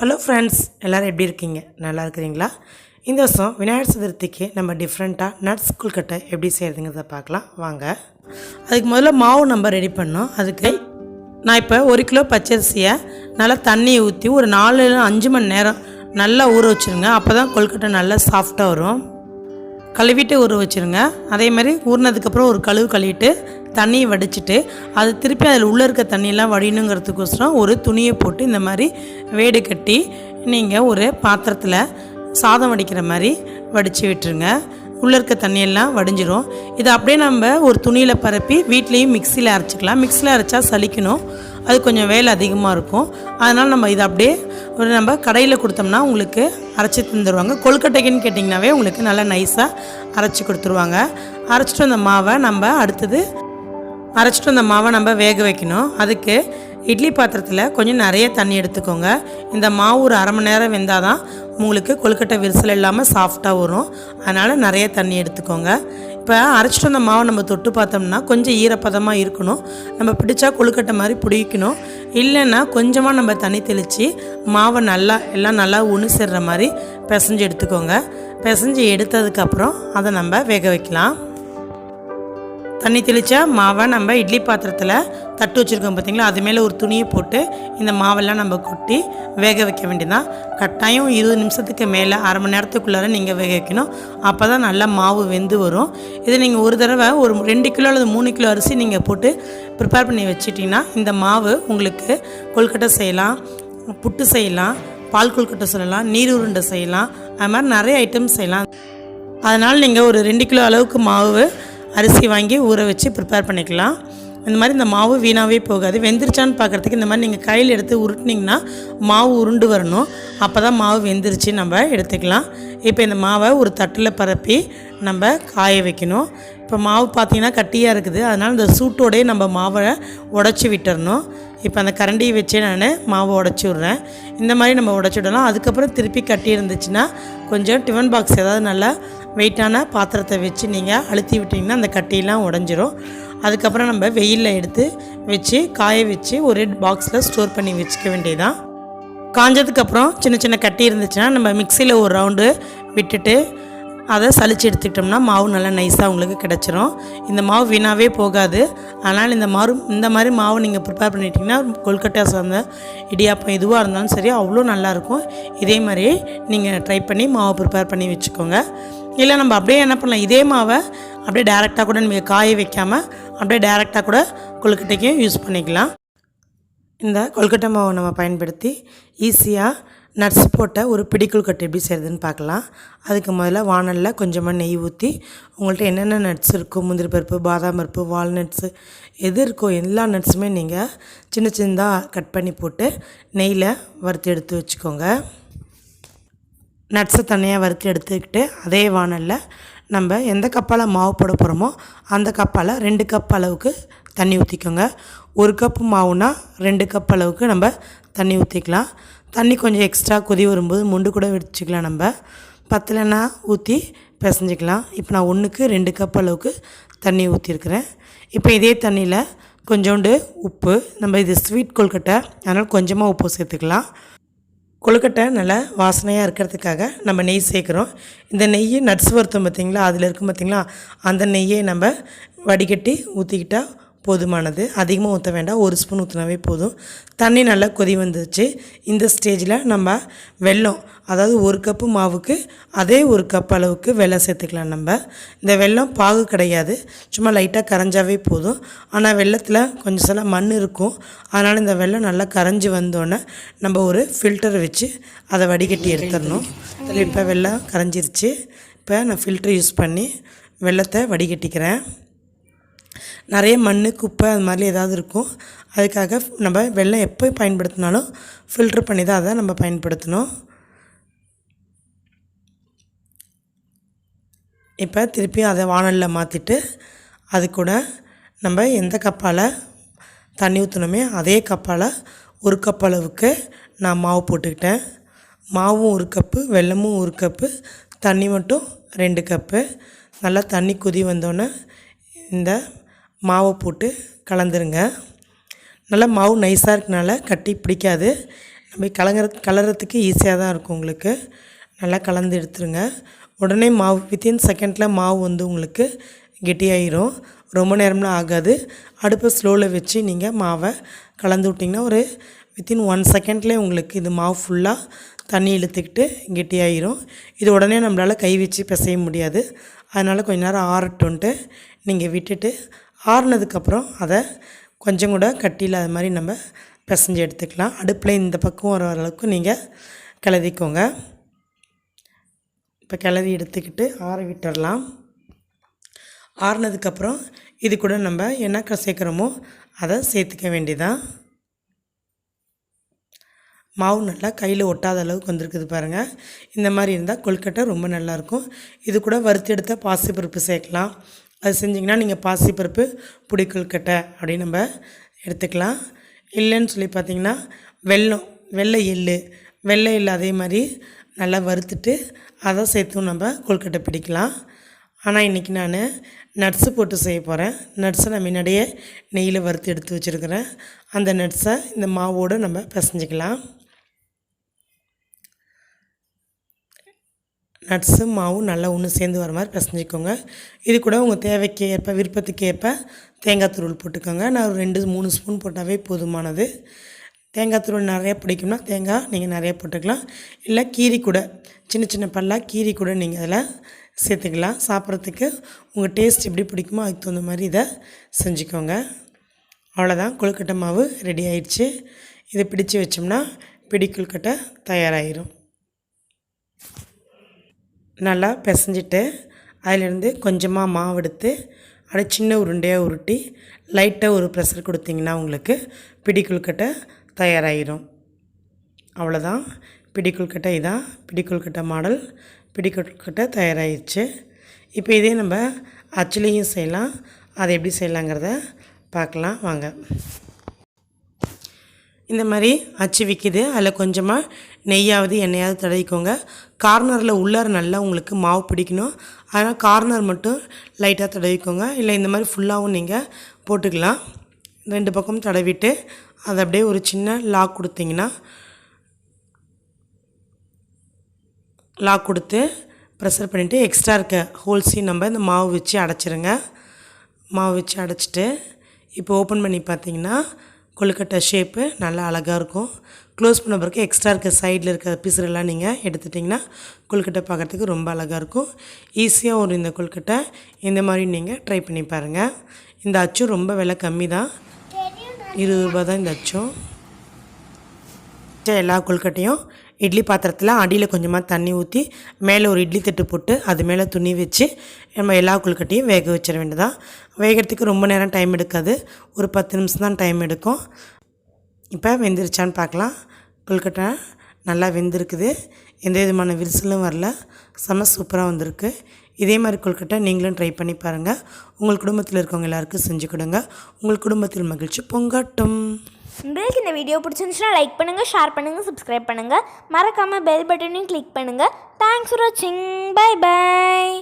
Hello friends எல்லோரும் எப்படி இருக்கீங்க? நல்லா இருக்கிறீங்களா? இந்த வருஷம் விநாயகர் சதுர்த்திக்கு நம்ம டிஃப்ரெண்ட்டாக நட்ஸ் கொல்கட்டை எப்படி செய்கிறதுங்கிறத பார்க்கலாம். வாங்க. அதுக்கு முதல்ல மாவு நம்ம ரெடி பண்ணோம். அதுக்கு நான் இப்போ ஒரு கிலோ பச்சரிசியை நல்லா தண்ணியை ஊற்றி ஒரு நாலு அஞ்சு மணி நேரம் நல்லா ஊற வச்சுருங்க. அப்போ தான் கொழுக்கட்டை நல்லா சாஃப்டாக வரும். கழுவிட்டு ஊற வச்சுருங்க. அதே மாதிரி ஊறினதுக்கப்புறம் ஒரு கழுவு கழுவிட்டு தண்ணியை வடிச்சிட்டு அது திருப்பி அதில் உள்ளே இருக்க தண்ணியெல்லாம் வடியணுங்கிறதுக்கோசரம் ஒரு துணியை போட்டு இந்த மாதிரி வேடு கட்டி நீங்கள் ஒரு பாத்திரத்தில் சாதம் வடிக்கிற மாதிரி வடித்து விட்டுருங்க. உள்ளே இருக்க தண்ணியெல்லாம் வடிஞ்சிரும். இதை அப்படியே நம்ம ஒரு துணியில் பரப்பி வீட்லேயும் மிக்சியில் அரைச்சிக்கலாம். மிக்சியில் அரைச்சா சலிக்கணும் அது கொஞ்சம் வேலை அதிகமாக இருக்கும். அதனால் நம்ம இதை அப்படியே ஒரு நம்ம கடையில் கொடுத்தோம்னா உங்களுக்கு அரைச்சி தந்துடுவாங்க கொழுக்கட்டைக்குன்னு கேட்டிங்கனாவே உங்களுக்கு நல்லா நைஸாக அரைச்சி கொடுத்துருவாங்க. அரைச்சிட்டு அந்த மாவை நம்ம அடுத்தது அரைச்சிட்டு அந்த மாவை நம்ம வேக வைக்கணும். அதுக்கு இட்லி பாத்திரத்தில் கொஞ்சம் நிறைய தண்ணி எடுத்துக்கோங்க. இந்த மாவு ஒரு அரை மணி நேரம் வெந்தால் தான் உங்களுக்கு கொழுக்கட்டை விரிசல் இல்லாமல் சாஃப்டாக வரும். அதனால் நிறைய தண்ணி எடுத்துக்கோங்க. இப்போ அரைச்சிட்டு வந்த மாவை நம்ம தொட்டு பார்த்தோம்னா கொஞ்சம் ஈரப்பதமாக இருக்கணும். நம்ம பிடிச்சா கொழுக்கட்டை மாதிரி பிடிக்கணும். இல்லைன்னா கொஞ்சமாக நம்ம தண்ணி தெளித்து மாவை நல்லா எல்லாம் நல்லா உணிசிடுற மாதிரி பிசைஞ்சு எடுத்துக்கோங்க. பிசைஞ்சு எடுத்ததுக்கப்புறம் அதை நம்ம வேக வைக்கலாம். தண்ணி தெளித்தா மாவை நம்ம இட்லி பாத்திரத்தில் தட்டு வச்சுருக்கோம் பார்த்தீங்களா அது மேலே ஒரு துணியை போட்டு இந்த மாவெல்லாம் நம்ம கொட்டி வேக வைக்க வேண்டியதான் கட்டாயம் இருபது நிமிஷத்துக்கு மேலே அரை மணி நேரத்துக்குள்ளார நீங்கள் வேக வைக்கணும். அப்போ தான் நல்லா மாவு வெந்து வரும். இதை நீங்கள் ஒரு தடவை ஒரு ரெண்டு கிலோ அல்லது மூணு கிலோ அரிசி நீங்கள் போட்டு ப்ரிப்பேர் பண்ணி வச்சிட்டிங்கன்னா இந்த மாவு உங்களுக்கு கொழுக்கட்டை செய்யலாம் புட்டு செய்யலாம் பால் கொழுக்கட்டை சொல்லலாம் நீர் உருண்டை செய்யலாம். அது மாதிரி நிறைய ஐட்டம்ஸ் செய்யலாம். அதனால் நீங்கள் ஒரு ரெண்டு கிலோ அளவுக்கு மாவு அரிசி வாங்கி ஊற வச்சு ப்ரிப்பேர் பண்ணிக்கலாம். இந்த மாதிரி இந்த மாவு வீணாகவே போகாது. வெந்துருச்சான்னு பார்க்குறதுக்கு இந்த மாதிரி நீங்கள் கையில் எடுத்து உருட்டினீங்கன்னா மாவு உருண்டு வரணும். அப்போ தான் மாவு வெந்துருச்சு நம்ம எடுத்துக்கலாம். இப்போ இந்த மாவை ஒரு தட்டில் பரப்பி நம்ம காய வைக்கணும். இப்போ மாவு பார்த்தீங்கன்னா கட்டியாக இருக்குது. அதனால் இந்த சூட்டோடயே நம்ம மாவை உடச்சி விட்டுறணும். இப்போ அந்த கரண்டியை வச்சே நான் மாவை உடச்சி விட்றேன். இந்த மாதிரி நம்ம உடச்சி விடலாம். அதுக்கப்புறம் திருப்பி கட்டி இருந்துச்சுன்னா கொஞ்சம் டிஃபன் பாக்ஸ் ஏதாவது நல்லா வெயிட்டான பாத்திரத்தை வச்சு நீங்கள் அழுத்தி விட்டிங்கன்னா அந்த கட்டியெல்லாம் உடஞ்சிரும். அதுக்கப்புறம் நம்ம வெயிலில் எடுத்து வச்சு காய வச்சு ஒரு பாக்ஸில் ஸ்டோர் பண்ணி வச்சுக்க வேண்டியதான் காஞ்சதுக்கப்புறம் சின்ன சின்ன கட்டி இருந்துச்சுன்னா நம்ம மிக்சியில் ஒரு ரவுண்டு விட்டுட்டு அதை சளிச்சு எடுத்துக்கிட்டோம்னா மாவு நல்லா நைஸாக உங்களுக்கு கிடச்சிரும். இந்த மாவு வீணாகவே போகாது. ஆனால் இந்த மாறு இந்த மாதிரி மாவு நீங்கள் ப்ரிப்பேர் பண்ணிட்டீங்கன்னா கொல்கட்டா சார்ந்த இடியாப்பம் எதுவாக இருந்தாலும் சரி அவ்வளோ நல்லாயிருக்கும் இதே மாதிரி நீங்கள் ட்ரை பண்ணி மாவு ப்ரிப்பேர் பண்ணி வச்சுக்கோங்க. இல்லை நம்ம அப்படியே என்ன பண்ணலாம்? இதே மாவை அப்படியே டேரெக்டாக கூட நீங்கள் காய வைக்காமல் அப்படியே டேரெக்டாக கூட கொழுக்கட்டைக்கும் யூஸ் பண்ணிக்கலாம். இந்த கொழுக்கட்டை மாவை நம்ம பயன்படுத்தி ஈஸியாக நட்ஸ் போட்ட ஒரு பிடி கொழுக்கட்டை எப்படி செய்கிறதுன்னு பார்க்கலாம். அதுக்கு முதல்ல வானலில் கொஞ்சமாக நெய் ஊற்றி உங்கள்கிட்ட என்னென்ன நட்ஸ் இருக்கோ முந்திரி பருப்பு பாதாம் பருப்பு வால்நட்ஸு எது இருக்கோ எல்லா நட்ஸுமே நீங்கள் சின்ன சின்னதாக கட் பண்ணி போட்டு நெய்யில் வறுத்து எடுத்து வச்சுக்கோங்க. நட்ஸை தனியாக வறுத்து எடுத்துக்கிட்டு அதே வானலில் நம்ம எந்த கப்பால் மாவு போட போகிறோமோ அந்த கப்பால் ரெண்டு கப் அளவுக்கு தண்ணி ஊற்றிக்கோங்க ஒரு கப்பு மாவுனா ரெண்டு கப் அளவுக்கு நம்ம தண்ணி ஊற்றிக்கலாம் தண்ணி கொஞ்சம் எக்ஸ்ட்ரா கொதி வரும்போது முண்டு கூட வச்சுக்கலாம் நம்ம. பத்தலைன்னா ஊற்றி பிசைஞ்சிக்கலாம். இப்போ நான் ஒன்றுக்கு ரெண்டு கப் அளவுக்கு தண்ணி ஊற்றிருக்கிறேன் இப்போ இதே தண்ணியில் கொஞ்சோண்டு உப்பு நம்ம இது ஸ்வீட் கொல்கட்டை அதனால் கொஞ்சமாக உப்பு சேர்த்துக்கலாம். கொழுக்கட்டை நல்லா வாசனையாக இருக்கிறதுக்காக நம்ம நெய் சேர்க்குறோம். இந்த நெய் நட்ஸ் வருத்தம் பார்த்திங்களா அதில் இருக்கும் பார்த்திங்களா அந்த நெய்யை நம்ம வடிகட்டி ஊற்றிக்கிட்டால் போதுமானது. அதிகமாக ஊற்ற வேண்டாம். ஒரு ஸ்பூன் ஊற்றினாவே போதும். தண்ணி நல்லா கொதி வந்துச்சு இந்த ஸ்டேஜில் நம்ம வெல்லம் அதாவது ஒரு கப்பு மாவுக்கு அதே ஒரு கப் அளவுக்கு வெள்ளம் சேர்த்துக்கலாம் நம்ம. இந்த வெல்லம் பாகு கிடையாது. சும்மா லைட்டாக கரைஞ்சாவே போதும். ஆனால் வெள்ளத்தில் கொஞ்சம் சில மண் இருக்கும். அதனால் இந்த வெள்ளம் நல்லா கரைஞ்சி வந்தோடனே நம்ம ஒரு ஃபில்டரை வச்சு அதை வடிகட்டி எடுத்துடணும். இப்போ வெள்ளம் கரைஞ்சிருச்சு. இப்போ நான் ஃபில்டர் யூஸ் பண்ணி வெள்ளத்தை வடிகட்டிக்கிறேன். நிறைய மண் குப்பை அது மாதிரி ஏதாவது இருக்கும். அதுக்காக நம்ம வெள்ளம் எப்போ பயன்படுத்தினாலும் ஃபில்ட்ரு பண்ணி தான் அதை நம்ம பயன்படுத்தணும். இப்போ திருப்பி அதை வானலில் மாற்றிட்டு அது கூட நம்ம எந்த கப்பால் தண்ணி ஊற்றணுமே அதே கப்பால் ஒரு கப் அளவுக்கு நான் மாவு போட்டுக்கிட்டேன். மாவும் ஒரு கப்பு வெல்லமும் ஒரு கப்பு தண்ணி மட்டும் ரெண்டு கப்பு. நல்லா தண்ணி கொதி வந்தோடனே இந்த மாவை போட்டு கலந்துருங்க. நல்லா மாவு நைஸாக இருக்கனால கட்டி பிடிக்காது. நம்ம கலங்குற கலர்றதுக்கு ஈஸியாக தான் இருக்கும் உங்களுக்கு. நல்லா கலந்து எடுத்துருங்க. உடனே மாவு வித்தின் செகண்டில் மாவு வந்து உங்களுக்கு கெட்டியாயிரும். ரொம்ப நேரம்லாம் ஆகாது. அடுப்பை ஸ்லோவில் வச்சு நீங்கள் மாவை கலந்து விட்டிங்கன்னா ஒரு வித்தின் ஒன் செகண்ட்லேயே உங்களுக்கு இது மாவு ஃபுல்லாக தண்ணி இழுத்துக்கிட்டு கெட்டியாயிரும். இது உடனே நம்மளால் கை வச்சு பிசைய முடியாது. அதனால் கொஞ்ச நேரம் ஆறட்டும்ன்ட்டு நீங்கள் விட்டுட்டு ஆறுனதுக்கப்புறம் அதை கொஞ்சம் கூட கட்டியில் அது மாதிரி நம்ம பிசைஞ்சு எடுத்துக்கலாம். அடுப்பில் இந்த பக்கம் வர அளவுக்கு நீங்கள் கிளறிக்கோங்க. இப்போ கிளறி எடுத்துக்கிட்டு ஆற விட்டுடலாம் ஆறுனதுக்கப்புறம் இது கூட நம்ம என்ன சேர்க்குறோமோ அதை சேர்த்துக்க வேண்டியதான் மாவு நல்லா கையில் ஒட்டாத அளவுக்கு வந்திருக்குது பாருங்கள் இந்த மாதிரி இருந்தால் கொழுக்கட்டை ரொம்ப நல்லாயிருக்கும் இது கூட வறுத்தெடுத்த பாசிப்பருப்பு சேர்க்கலாம். அது செஞ்சிங்கன்னா நீங்கள் பாசிப்பருப்பு புடி கொழுக்கட்டை அப்படின்னு நம்ம எடுத்துக்கலாம். இல்லைன்னு சொல்லி பார்த்தீங்கன்னா வெள்ளம் வெள்ளை எள்ளு வெள்ளை எள்ளு அதே மாதிரி நல்லா வறுத்துட்டு அதை சேர்த்தும் நம்ம கொழுக்கட்டை பிடிக்கலாம். ஆனால் இன்றைக்கி நான் நட்ஸு போட்டு செய்ய போகிறேன் நட்ஸை நான் முன்னாடியே நெய்யில் வறுத்து எடுத்து வச்சுருக்கிறேன். அந்த நட்ஸை இந்த மாவோடு நம்ம பிசைஞ்சிக்கலாம். நட்ஸும் மாவும் நல்லா ஒன்று சேர்ந்து வர மாதிரி பிசைஞ்சிக்கோங்க. இது கூட உங்கள் தேவைக்கு ஏற்ப விருப்பத்துக்கு ஏற்ப தேங்காய் துருள் போட்டுக்கோங்க. நான் ஒரு ரெண்டு மூணு ஸ்பூன் போட்டாவே போதுமானது. தேங்காய் துருள் நிறையா பிடிக்கும்னா தேங்காய் நீங்கள் நிறையா போட்டுக்கலாம். இல்லை கீரி கூட சின்ன சின்ன பல்லாக கீரி கூட நீங்கள் அதில் சேர்த்துக்கலாம். சாப்பிட்றதுக்கு உங்கள் டேஸ்ட் எப்படி பிடிக்குமோ அதுக்கு தகுந்த மாதிரி இதை செஞ்சுக்கோங்க. அவ்வளோதான் கொழுக்கட்டை மாவு ரெடி ஆயிடுச்சு. இதை பிடிச்சு வச்சோம்னா பிடி கொழுக்கட்டை தயாராகிரும் நல்லா பிசைஞ்சிட்டு அதிலேருந்து கொஞ்சமாக மாவு எடுத்து அதை சின்ன உருண்டையாக உருட்டி லைட்டாக ஒரு ப்ரெஷர் கொடுத்தீங்கன்னா உங்களுக்கு பிடி கொழுக்கட்டை தயாராகிரும். அவ்வளோதான். பிடி கொழுக்கட்டை இதான். பிடி கொழுக்கட்டை மாடல். பிடி கொழுக்கட்டை தயாராகிடுச்சு இப்போ இதே நம்ம அச்சுலேயும் செய்யலாம். அதை எப்படி செய்யலாங்கிறத பார்க்கலாம். வாங்க. இந்த மாதிரி அச்சு விற்கிது அதில் கொஞ்சமாக நெய்யாவது எண்ணெயாவது தடவிக்கோங்க. கார்னரில் உள்ளார நல்லா உங்களுக்கு மாவு பிடிக்கணும். அதனால் கார்னர் மட்டும் லைட்டாக தடவிக்கோங்க. இல்லை இந்த மாதிரி ஃபுல்லாகவும் நீங்கள் போட்டுக்கலாம். ரெண்டு பக்கம் தடவிட்டு அதை அப்படியே ஒரு சின்ன லாக் கொடுத்தீங்கன்னா லாக் கொடுத்து ப்ரெஷர் பண்ணிவிட்டு எக்ஸ்ட்ரா இருக்க ஹோல்ஸையும் நம்ம இந்த மாவு வச்சு அடைச்சிருங்க. மாவு வச்சு அடைச்சிட்டு இப்போ ஓப்பன் பண்ணி பார்த்தீங்கன்னா கொழுக்கட்டை ஷேப்பு நல்லா அழகாக இருக்கும். க்ளோஸ் பண்ண பிறகு எக்ஸ்ட்ரா இருக்க சைடில் இருக்க பிசுறெல்லாம் நீங்கள் எடுத்துட்டிங்கன்னா கொழுக்கட்டை பார்க்குறதுக்கு ரொம்ப அழகாக இருக்கும். ஈஸியாக ஒரு இந்த கொழுக்கட்டை. இந்த மாதிரி நீங்கள் ட்ரை பண்ணி பாருங்கள் இந்த அச்சும் ரொம்ப விலை கம்மி தான். இருபது ரூபா தான் இந்த அச்சும் எல்லா கொழுக்கட்டையும் இட்லி பாத்திரத்தில் அடியில் கொஞ்சமாக தண்ணி ஊற்றி மேலே ஒரு இட்லி தட்டு போட்டு அது மேலே துணி வச்சு நம்ம எல்லா கொழுக்கட்டையும் வேக வச்சிட வேண்டியதான் வேகிறதுக்கு ரொம்ப நேரம் டைம் எடுக்காது. ஒரு பத்து நிமிஷம் தான் டைம் எடுக்கும். இப்போ வெந்துருச்சான்னு பார்க்கலாம் கொழுக்கட்டை நல்லா வெந்திருக்குது. எந்த விதமான விரிசலும் வரல. செம சூப்பராக வந்திருக்கு. இதே மாதிரி கொழுக்கட்டை நீங்களும் ட்ரை பண்ணி பாருங்கள் உங்கள் குடும்பத்தில் இருக்கவங்க எல்லாருக்கும் செஞ்சு கொடுங்க. உங்கள் குடும்பத்தில் மகிழ்ச்சி பொங்கட்டும். உங்களுக்கு இந்த வீடியோ பிடிச்சிருந்துச்சுன்னா லைக் பண்ணுங்கள் ஷேர் பண்ணுங்கள் சப்ஸ்கிரைப் பண்ணுங்கள் மறக்காமல் பெல் பட்டனையும் கிளிக் பண்ணுங்கள் தேங்க்ஸ் ஃபார் வாட்சிங் பை பை